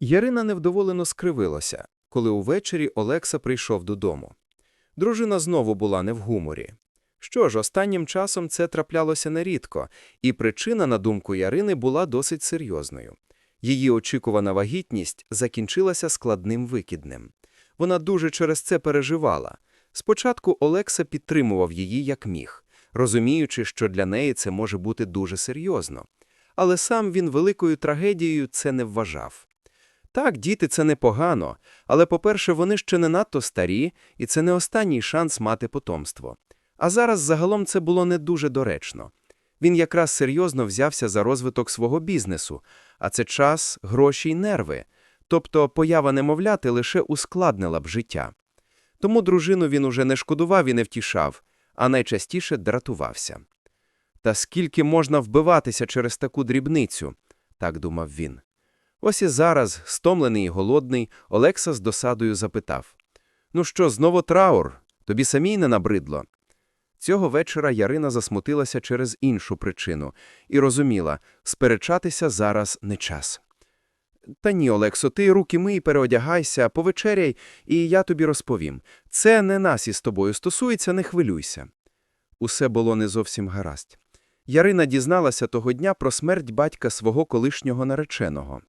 Ярина невдоволено скривилася, коли увечері Олекса прийшов додому. Дружина знову була не в гуморі. Що ж, останнім часом це траплялося нерідко, і причина, на думку Ярини, була досить серйозною. Її очікувана вагітність закінчилася складним викиднем. Вона дуже через це переживала. Спочатку Олекса підтримував її як міг, розуміючи, що для неї це може бути дуже серйозно. Але сам він великою трагедією це не вважав. Так, діти це непогано, але, по-перше, вони ще не надто старі, і це не останній шанс мати потомство. А зараз загалом це було не дуже доречно. Він якраз серйозно взявся за розвиток свого бізнесу, а це час, гроші й нерви. Тобто поява немовляти лише ускладнила б життя. Тому дружину він уже не шкодував і не втішав, а найчастіше дратувався. Та скільки можна вбиватися через таку дрібницю, так думав він. Ось і зараз, стомлений і голодний, Олекса з досадою запитав: Ну що, знову траур? Тобі самій не набридло? Цього вечора Ярина засмутилася через іншу причину і розуміла, сперечатися зараз не час. Та ні, Олексо, ти руки мий, переодягайся, повечеряй, і я тобі розповім. Це не нас із тобою стосується, не хвилюйся. Усе було не зовсім гаразд. Ярина дізналася того дня про смерть батька свого колишнього нареченого.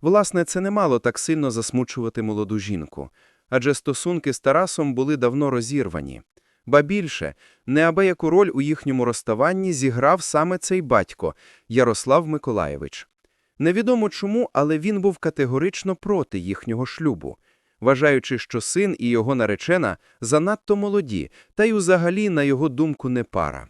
Власне, це не мало так сильно засмучувати молоду жінку, адже стосунки з Тарасом були давно розірвані. Ба більше, неабияку роль у їхньому розставанні зіграв саме цей батько Ярослав Миколаєвич. Невідомо чому, але він був категорично проти їхнього шлюбу, вважаючи, що син і його наречена занадто молоді, та й взагалі, на його думку, не пара.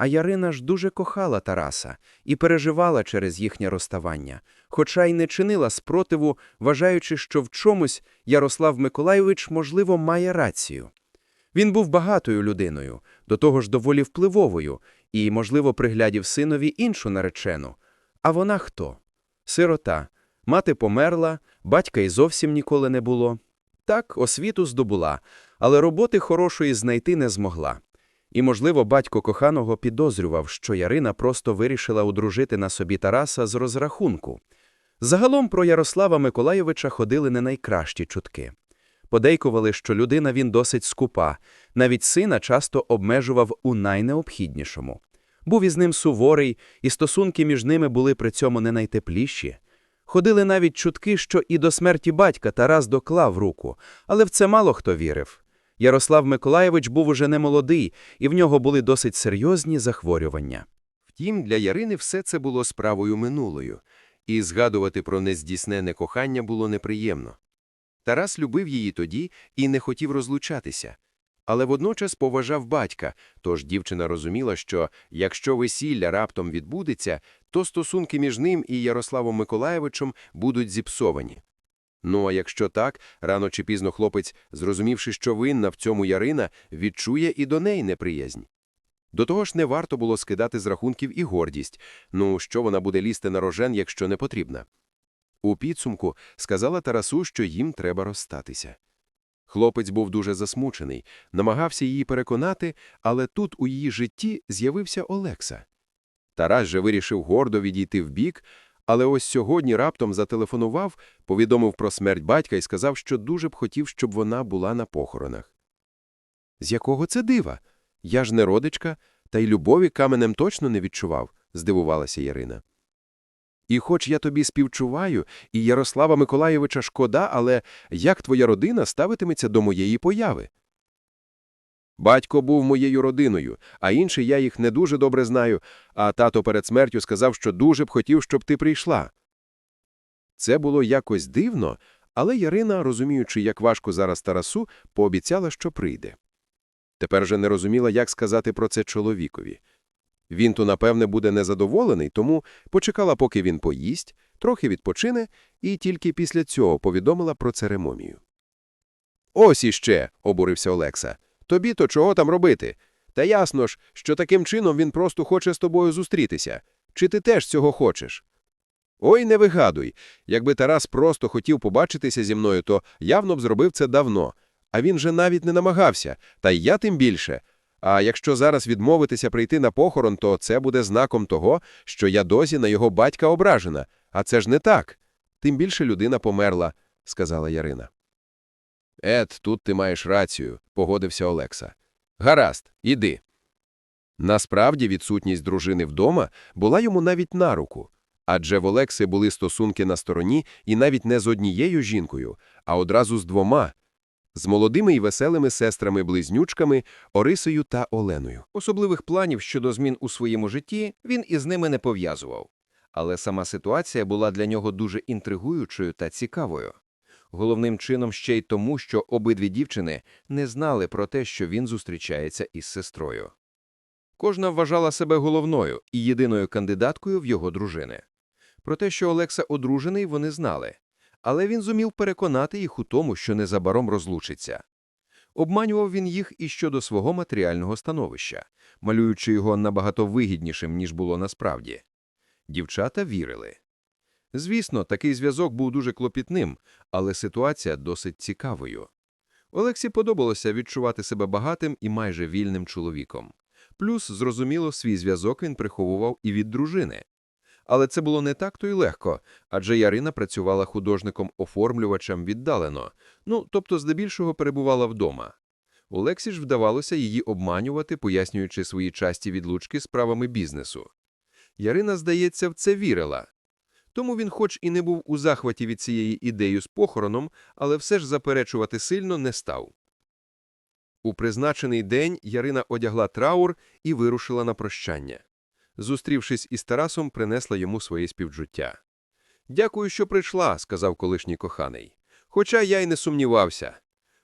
А Ярина ж дуже кохала Тараса і переживала через їхнє розставання, хоча й не чинила спротиву, вважаючи, що в чомусь Ярослав Миколайович, можливо, має рацію. Він був багатою людиною, до того ж доволі впливовою, і, можливо, приглядів синові іншу наречену. А вона хто? Сирота. Мати померла, батька й зовсім ніколи не було. Так, освіту здобула, але роботи хорошої знайти не змогла. І, можливо, батько коханого підозрював, що Ярина просто вирішила одружити на собі Тараса з розрахунку. Загалом про Ярослава Миколайовича ходили не найкращі чутки. Подейкували, що людина він досить скупа, навіть сина часто обмежував у найнеобхіднішому. Був із ним суворий, і стосунки між ними були при цьому не найтепліші. Ходили навіть чутки, що і до смерті батька Тарас доклав руку, але в це мало хто вірив. Ярослав Миколаєвич був уже не молодий, і в нього були досить серйозні захворювання. Втім, для Ярини все це було справою минулою, і згадувати про нездійснене кохання було неприємно. Тарас любив її тоді і не хотів розлучатися. Але водночас поважав батька, тож дівчина розуміла, що якщо весілля раптом відбудеться, то стосунки між ним і Ярославом Миколаєвичем будуть зіпсовані. Ну а якщо так, рано чи пізно хлопець, зрозумівши, що винна в цьому Ярина, відчує і до неї неприязнь. До того ж не варто було скидати з рахунків і гордість, ну що вона буде лізти на рожен, якщо не потрібна. У підсумку сказала Тарасу, що їм треба розстатися. Хлопець був дуже засмучений, намагався її переконати, але тут у її житті з'явився Олекса. Тарас же вирішив гордо відійти вбік, але ось сьогодні раптом зателефонував, повідомив про смерть батька і сказав, що дуже б хотів, щоб вона була на похоронах. З якого це дива? Я ж не родичка, та й любові каменем точно не відчував, здивувалася Ярина. І хоч я тобі співчуваю, і Ярослава Миколаєвича шкода, але як твоя родина ставитиметься до моєї появи? Батько був моєю родиною, а інший я їх не дуже добре знаю, а тато перед смертю сказав, що дуже б хотів, щоб ти прийшла. Це було якось дивно, але Ярина, розуміючи, як важко зараз Тарасу, пообіцяла, що прийде. Тепер же не розуміла, як сказати про це чоловікові. Він то, напевне, буде незадоволений, тому почекала, поки він поїсть, трохи відпочине, і тільки після цього повідомила про церемонію. Ось іще, обурився Олекса. Тобі то чого там робити? Та ясно ж, що таким чином він просто хоче з тобою зустрітися. Чи ти теж цього хочеш? Ой, не вигадуй. Якби Тарас просто хотів побачитися зі мною, то явно б зробив це давно. А він же навіть не намагався, та я тим більше. А якщо зараз відмовитися прийти на похорон, то це буде знаком того, що я досі на його батька ображена. А це ж не так. тим більше людина померла, сказала Ярина. Ед, тут ти маєш рацію, погодився Олекса. Гаразд, іди. Насправді відсутність дружини вдома була йому навіть на руку, адже в Олекси були стосунки на стороні і навіть не з однією жінкою, а одразу з двома – з молодими і веселими сестрами-близнючками Орисою та Оленою. Особливих планів щодо змін у своєму житті він із ними не пов'язував. Але сама ситуація була для нього дуже інтригуючою та цікавою. Головним чином ще й тому, що обидві дівчини не знали про те, що він зустрічається із сестрою. Кожна вважала себе головною і єдиною кандидаткою в його дружини. Про те, що Олекса одружений, вони знали, але він зумів переконати їх у тому, що незабаром розлучиться. Обманював він їх і щодо свого матеріального становища, малюючи його набагато вигіднішим, ніж було насправді. Дівчата вірили. Звісно, такий зв'язок був дуже клопітним, але ситуація досить цікавою. Олексі подобалося відчувати себе багатим і майже вільним чоловіком. Плюс, зрозуміло, свій зв'язок він приховував і від дружини. Але це було не так то й легко, адже Ярина працювала художником-оформлювачем віддалено, ну, тобто здебільшого перебувала вдома. Олексі ж вдавалося її обманювати, пояснюючи свої часті відлучки справами бізнесу. Ярина, здається, в це вірила. Тому він хоч і не був у захваті від цієї ідеї з похороном, але все ж заперечувати сильно не став. У призначений день Ярина одягла траур і вирушила на прощання. Зустрівшись із Тарасом, принесла йому своє співчуття. «Дякую, що прийшла», – сказав колишній коханий. «Хоча я й не сумнівався.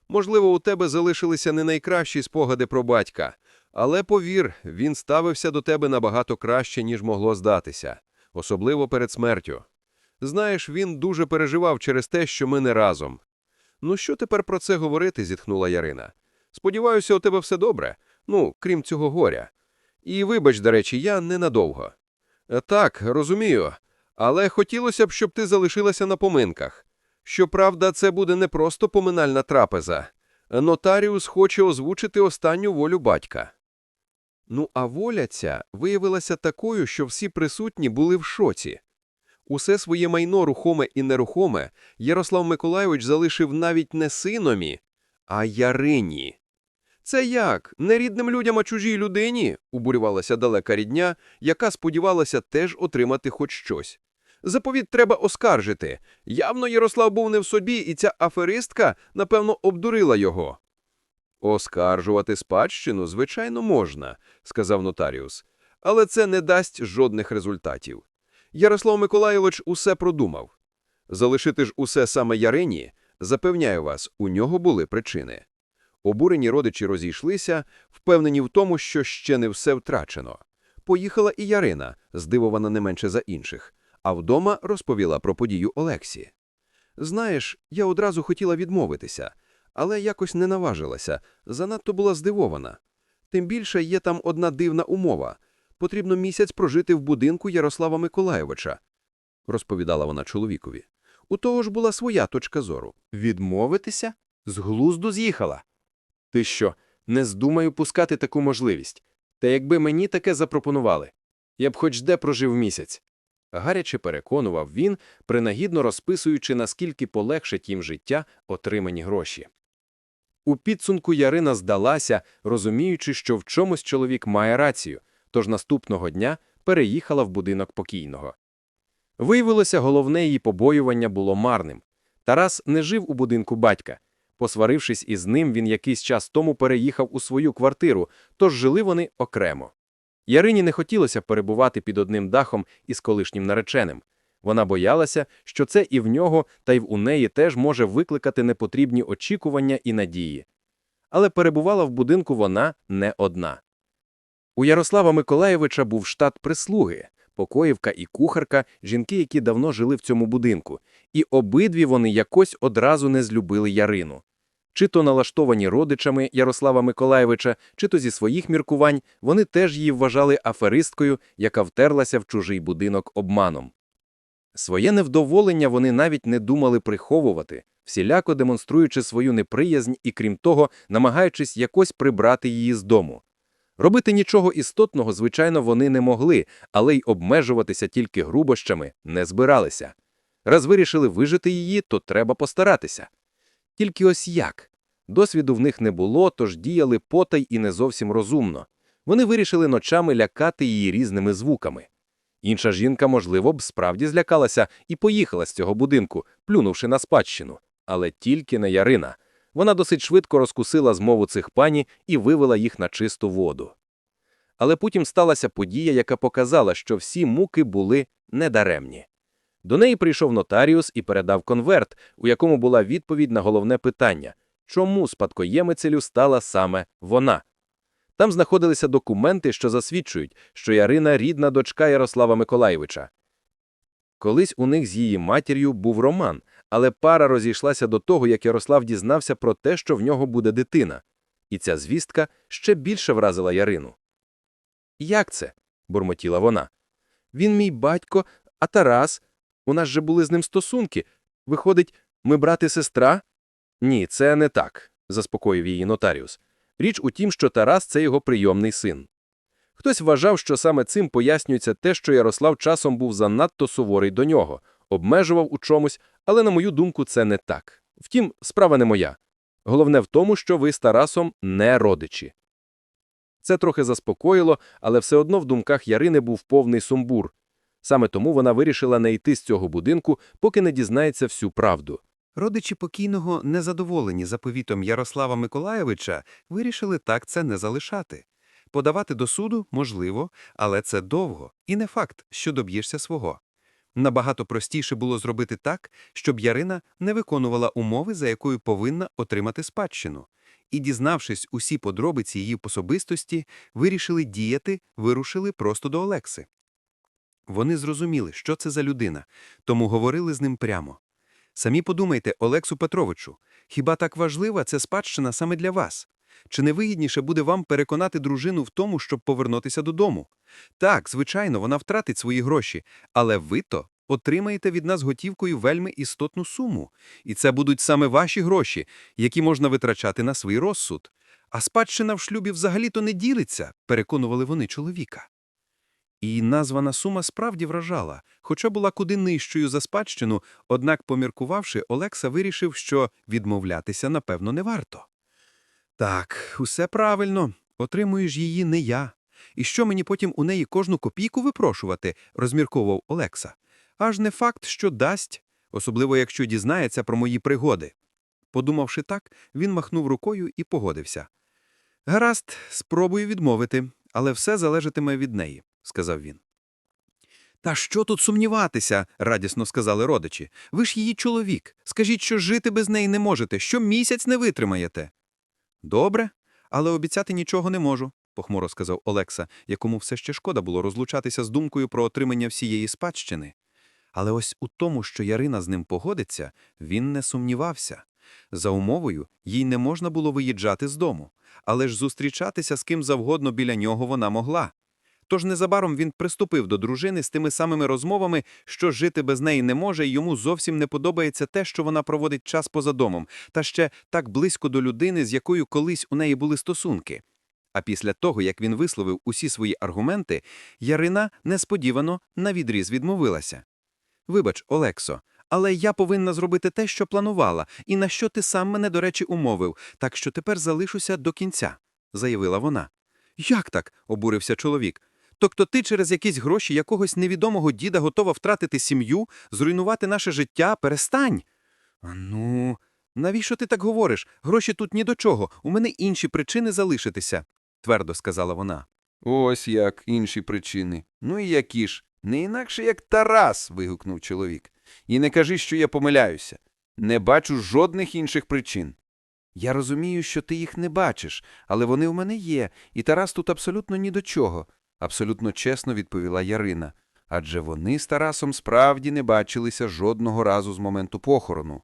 Можливо, у тебе залишилися не найкращі спогади про батька, але, повір, він ставився до тебе набагато краще, ніж могло здатися, особливо перед смертю. Знаєш, він дуже переживав через те, що ми не разом. Ну, що тепер про це говорити, зітхнула Ярина. Сподіваюся, у тебе все добре, ну, крім цього горя. І вибач, до речі, я ненадовго. «Е, Так, розумію, але хотілося б, щоб ти залишилася на поминках. Щоправда, це буде не просто поминальна трапеза. Нотаріус хоче озвучити останню волю батька. Ну, а воля ця виявилася такою, що всі присутні були в шоці. Усе своє майно рухоме і нерухоме Ярослав Миколайович залишив навіть не синові, а Ярині. Це як? Не рідним людям, а чужій людині? убурювалася далека рідня, яка сподівалася теж отримати хоч щось. Заповіт треба оскаржити. Явно Ярослав був не в собі, і ця аферистка, напевно, обдурила його. Оскаржувати спадщину, звичайно, можна, сказав нотаріус, але це не дасть жодних результатів. Ярослав Миколайович усе продумав. Залишити ж усе саме Ярині, запевняю вас, у нього були причини. Обурені родичі розійшлися, впевнені в тому, що ще не все втрачено. Поїхала і Ярина, здивована не менше за інших, а вдома розповіла про подію Олексі. Знаєш, я одразу хотіла відмовитися, але якось не наважилася, занадто була здивована. Тим більше є там одна дивна умова. Потрібно місяць прожити в будинку Ярослава Миколайовича, розповідала вона чоловікові. У того ж була своя точка зору. Відмовитися? З глузду з'їхала. Ти що, не здумаю пускати таку можливість. Та якби мені таке запропонували, я б хоч де прожив місяць. Гаряче переконував він, принагідно розписуючи, наскільки полегшить їм життя отримані гроші. У підсумку Ярина здалася, розуміючи, що в чомусь чоловік має рацію, тож наступного дня переїхала в будинок покійного. Виявилося, головне її побоювання було марним. Тарас не жив у будинку батька. Посварившись із ним, він якийсь час тому переїхав у свою квартиру, тож жили вони окремо. Ярині не хотілося перебувати під одним дахом із колишнім нареченим. Вона боялася, що це і в нього, та й в у неї теж може викликати непотрібні очікування і надії. Але перебувала в будинку вона не одна. У Ярослава Миколаєвича був штат прислуги, покоївка і кухарка, жінки, які давно жили в цьому будинку, і обидві вони якось одразу не злюбили Ярину. Чи то налаштовані родичами Ярослава Миколаєвича, чи то зі своїх міркувань, вони теж її вважали аферисткою, яка втерлася в чужий будинок обманом. Своє невдоволення вони навіть не думали приховувати, всіляко демонструючи свою неприязнь і, крім того, намагаючись якось прибрати її з дому. Робити нічого істотного, звичайно, вони не могли, але й обмежуватися тільки грубощами не збиралися. Раз вирішили вижити її, то треба постаратися. Тільки ось як? Досвіду в них не було, тож діяли потай і не зовсім розумно. Вони вирішили ночами лякати її різними звуками. Інша жінка, можливо, б справді злякалася і поїхала з цього будинку, плюнувши на спадщину. Але тільки не Ярина. Вона досить швидко розкусила змову цих пані і вивела їх на чисту воду. Але потім сталася подія, яка показала, що всі муки були недаремні. До неї прийшов нотаріус і передав конверт, у якому була відповідь на головне питання чому спадкоємицею стала саме вона. Там знаходилися документи, що засвідчують, що Ярина рідна дочка Ярослава Миколаєвича. Колись у них з її матір'ю був роман, але пара розійшлася до того, як Ярослав дізнався про те, що в нього буде дитина. І ця звістка ще більше вразила Ярину. Як це? бурмотіла вона. Він мій батько, а Тарас. У нас же були з ним стосунки. Виходить, ми брат і сестра? Ні, це не так, заспокоїв її нотаріус. Річ у тім, що Тарас це його прийомний син. Хтось вважав, що саме цим пояснюється те, що Ярослав часом був занадто суворий до нього, обмежував у чомусь, але, на мою думку, це не так. Втім, справа не моя. Головне в тому, що ви з Тарасом не родичі. Це трохи заспокоїло, але все одно в думках Ярини був повний сумбур. Саме тому вона вирішила не йти з цього будинку, поки не дізнається всю правду. Родичі покійного, незадоволені заповітом Ярослава Миколаєвича, вирішили так це не залишати. Подавати до суду можливо, але це довго, і не факт, що доб'єшся свого. Набагато простіше було зробити так, щоб Ярина не виконувала умови, за якою повинна отримати спадщину. І, дізнавшись усі подробиці її особистості, вирішили діяти, вирушили просто до Олекси. Вони зрозуміли, що це за людина, тому говорили з ним прямо. Самі подумайте, Олексу Петровичу, хіба так важлива ця спадщина саме для вас? Чи не вигідніше буде вам переконати дружину в тому, щоб повернутися додому? Так, звичайно, вона втратить свої гроші, але ви то отримаєте від нас готівкою вельми істотну суму. І це будуть саме ваші гроші, які можна витрачати на свій розсуд. А спадщина в шлюбі взагалі-то не ділиться, переконували вони чоловіка. І названа сума справді вражала, хоча була куди нижчою за спадщину, однак, поміркувавши, Олекса вирішив, що відмовлятися, напевно, не варто. Так, усе правильно, отримуєш її не я. І що мені потім у неї кожну копійку випрошувати, розмірковував Олекса. Аж не факт, що дасть, особливо якщо дізнається про мої пригоди. Подумавши так, він махнув рукою і погодився. Гаразд, спробую відмовити, але все залежатиме від неї сказав він. Та що тут сумніватися, радісно сказали родичі. Ви ж її чоловік. Скажіть, що жити без неї не можете, що місяць не витримаєте. Добре, але обіцяти нічого не можу, похмуро сказав Олекса, якому все ще шкода було розлучатися з думкою про отримання всієї спадщини. Але ось у тому, що Ярина з ним погодиться, він не сумнівався. За умовою, їй не можна було виїжджати з дому, але ж зустрічатися з ким завгодно біля нього вона могла. Тож незабаром він приступив до дружини з тими самими розмовами, що жити без неї не може, і йому зовсім не подобається те, що вона проводить час поза домом, та ще так близько до людини, з якою колись у неї були стосунки. А після того, як він висловив усі свої аргументи, Ярина несподівано навідріз відмовилася. Вибач, Олексо, але я повинна зробити те, що планувала, і на що ти сам мене, до речі, умовив, так що тепер залишуся до кінця, заявила вона. Як так? обурився чоловік. Тобто ти через якісь гроші якогось невідомого діда готова втратити сім'ю, зруйнувати наше життя, перестань. А ну, навіщо ти так говориш? Гроші тут ні до чого, у мене інші причини залишитися, твердо сказала вона. Ось як інші причини. Ну і які ж? Не інакше як Тарас. вигукнув чоловік. І не кажи, що я помиляюся. Не бачу жодних інших причин. Я розумію, що ти їх не бачиш, але вони в мене є, і Тарас тут абсолютно ні до чого, абсолютно чесно відповіла Ярина. Адже вони з Тарасом справді не бачилися жодного разу з моменту похорону.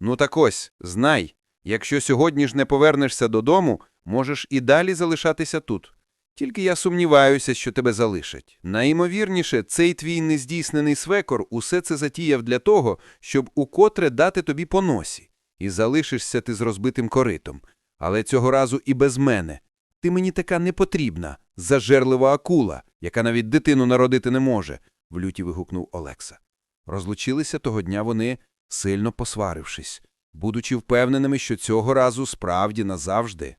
Ну так ось, знай, якщо сьогодні ж не повернешся додому, можеш і далі залишатися тут. Тільки я сумніваюся, що тебе залишать. Найімовірніше, цей твій нездійснений свекор усе це затіяв для того, щоб укотре дати тобі по носі. І залишишся ти з розбитим коритом. Але цього разу і без мене. Ти мені така не потрібна, зажерлива акула, яка навіть дитину народити не може, в люті вигукнув Олекса. Розлучилися того дня вони, сильно посварившись, будучи впевненими, що цього разу справді назавжди.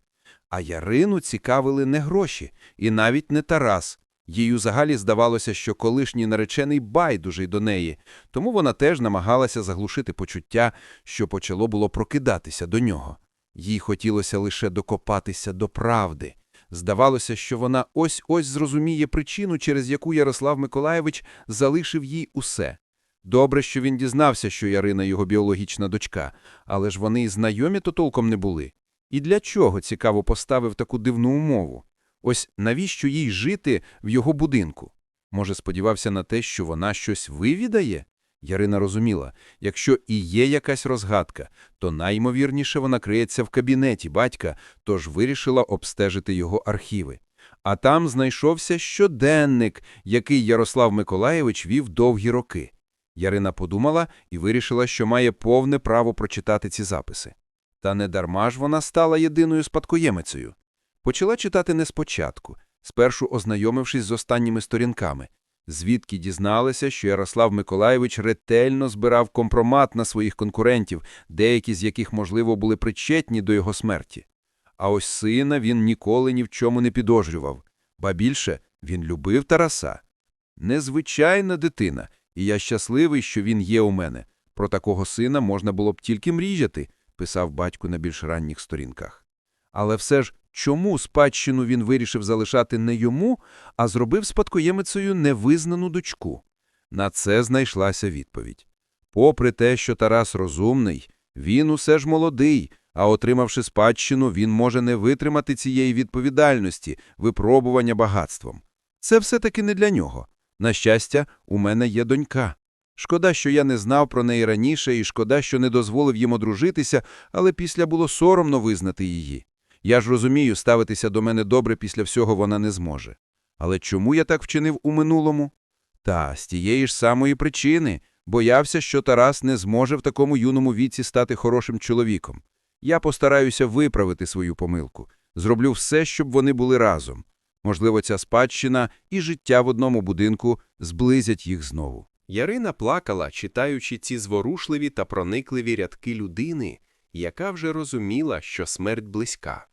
А Ярину цікавили не гроші, і навіть не Тарас. Їй взагалі здавалося, що колишній наречений байдужий до неї, тому вона теж намагалася заглушити почуття, що почало було прокидатися до нього. Їй хотілося лише докопатися до правди. Здавалося, що вона ось-ось зрозуміє причину, через яку Ярослав Миколаєвич залишив їй усе. Добре, що він дізнався, що Ярина його біологічна дочка, але ж вони й знайомі то толком не були. І для чого, цікаво, поставив таку дивну умову? Ось навіщо їй жити в його будинку? Може, сподівався на те, що вона щось вивідає? Ярина розуміла, якщо і є якась розгадка, то найімовірніше вона криється в кабінеті батька, тож вирішила обстежити його архіви. А там знайшовся щоденник, який Ярослав Миколаєвич вів довгі роки. Ярина подумала і вирішила, що має повне право прочитати ці записи. Та не дарма ж вона стала єдиною спадкоємицею. Почала читати не спочатку, спершу ознайомившись з останніми сторінками, звідки дізналася, що Ярослав Миколаєвич ретельно збирав компромат на своїх конкурентів, деякі з яких, можливо, були причетні до його смерті. А ось сина він ніколи ні в чому не підозрював, ба більше він любив Тараса. Незвичайна дитина, і я щасливий, що він є у мене. Про такого сина можна було б тільки мріяти, писав батько на більш ранніх сторінках. Але все ж, чому спадщину він вирішив залишати не йому, а зробив спадкоємицею невизнану дочку? На це знайшлася відповідь. Попри те, що Тарас розумний, він усе ж молодий, а отримавши спадщину, він може не витримати цієї відповідальності, випробування багатством. Це все-таки не для нього. На щастя, у мене є донька. Шкода, що я не знав про неї раніше, і шкода, що не дозволив їм одружитися, але після було соромно визнати її. Я ж розумію, ставитися до мене добре після всього вона не зможе. Але чому я так вчинив у минулому? Та, з тієї ж самої причини. Боявся, що Тарас не зможе в такому юному віці стати хорошим чоловіком. Я постараюся виправити свою помилку. Зроблю все, щоб вони були разом. Можливо, ця спадщина і життя в одному будинку зблизять їх знову. Ярина плакала, читаючи ці зворушливі та проникливі рядки людини, яка вже розуміла, що смерть близька.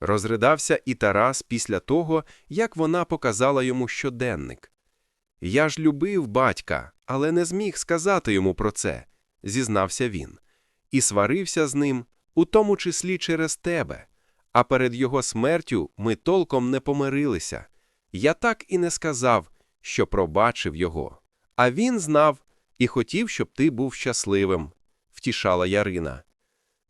Розридався і Тарас після того, як вона показала йому щоденник. Я ж любив батька, але не зміг сказати йому про це, зізнався він, і сварився з ним, у тому числі через тебе. А перед його смертю ми толком не помирилися. Я так і не сказав, що пробачив його. А він знав і хотів, щоб ти був щасливим, втішала Ярина.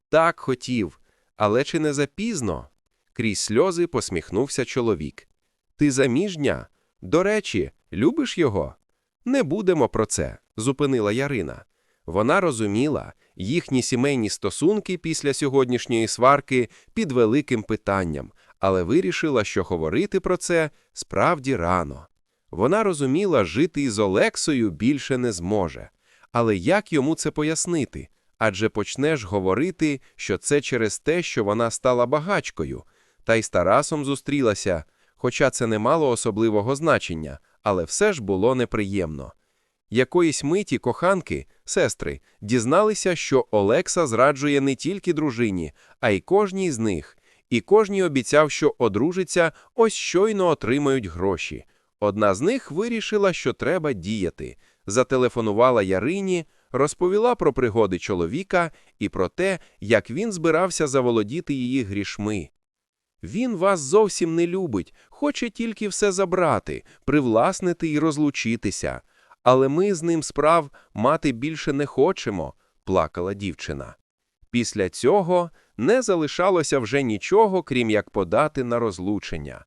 Так хотів, але чи не запізно? Крізь сльози посміхнувся чоловік. Ти заміжня? До речі, любиш його? Не будемо про це, зупинила Ярина. Вона розуміла, їхні сімейні стосунки після сьогоднішньої сварки під великим питанням, але вирішила, що говорити про це справді рано. Вона розуміла, жити із Олексою більше не зможе. Але як йому це пояснити? Адже почнеш говорити, що це через те, що вона стала багачкою, та й з Тарасом зустрілася, хоча це не мало особливого значення, але все ж було неприємно. Якоїсь миті коханки, сестри, дізналися, що Олекса зраджує не тільки дружині, а й кожній з них, і кожній обіцяв, що одружиться, ось щойно отримають гроші. Одна з них вирішила, що треба діяти, зателефонувала Ярині, розповіла про пригоди чоловіка і про те, як він збирався заволодіти її грішми. Він вас зовсім не любить, хоче тільки все забрати, привласнити і розлучитися. Але ми з ним справ мати більше не хочемо, плакала дівчина. Після цього не залишалося вже нічого, крім як подати на розлучення.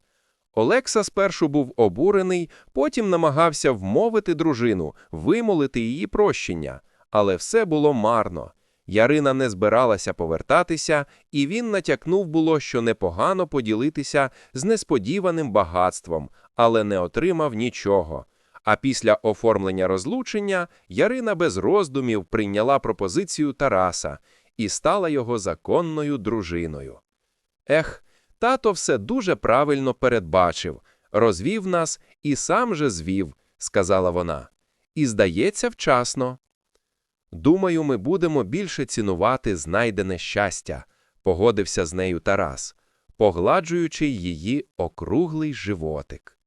Олекса спершу був обурений, потім намагався вмовити дружину, вимолити її прощення, але все було марно. Ярина не збиралася повертатися, і він натякнув було, що непогано поділитися з несподіваним багатством, але не отримав нічого. А після оформлення розлучення Ярина без роздумів прийняла пропозицію Тараса і стала його законною дружиною. Ех, тато все дуже правильно передбачив, розвів нас і сам же звів, сказала вона. і, здається, вчасно. Думаю, ми будемо більше цінувати знайдене щастя, погодився з нею Тарас, погладжуючи її округлий животик.